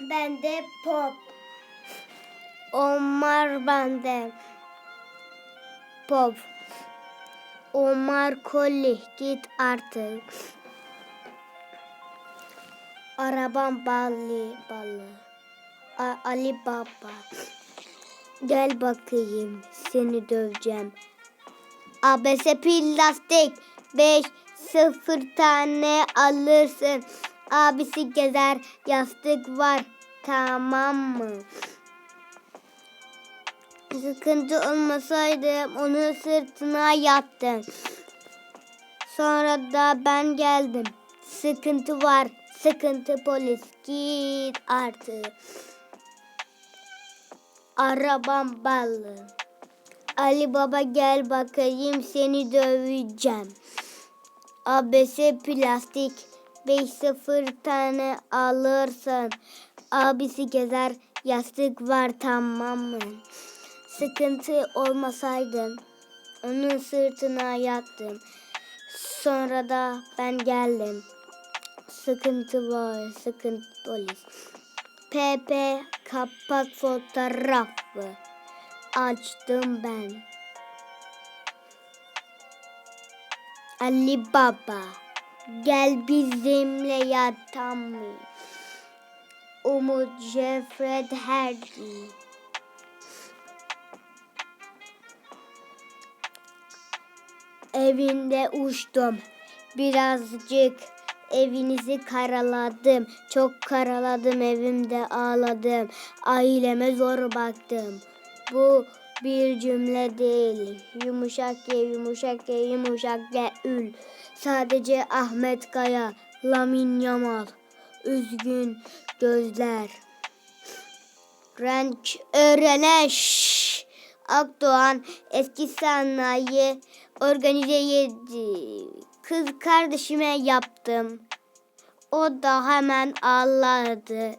Bende pop. Omar bende. Pop. Omar Koli git artık. Arabam ballı ballı. A- Ali Baba. Gel bakayım seni döveceğim. ABS plastik 5 sıfır tane alırsın. Abisi gezer yastık var tamam mı? Sıkıntı olmasaydı onun sırtına yattım. Sonra da ben geldim. Sıkıntı var. Sıkıntı polis git artık. Arabam ballı. Ali Baba gel bakayım seni döveceğim. ABS plastik 5-0 tane alırsan abisi gezer yastık var tamam mı? Sıkıntı olmasaydı onun sırtına yattım. Sonra da ben geldim. Sıkıntı var, sıkıntı polis. PP kapak fotoğrafı açtım ben. Ali Baba gel bizimle yatalım. Umut Jeffred Hardy. Evinde uçtum. Birazcık evinizi karaladım. Çok karaladım evimde ağladım. Aileme zor baktım. Bu bir cümle değil. Yumuşak ye, yumuşak ye, yumuşak ye, ül. Sadece Ahmet Kaya, Lamin Yamal, üzgün gözler. Renk öğrenen şşş. Akdoğan eski sanayi organize yedi. Kız kardeşime yaptım. O da hemen ağladı.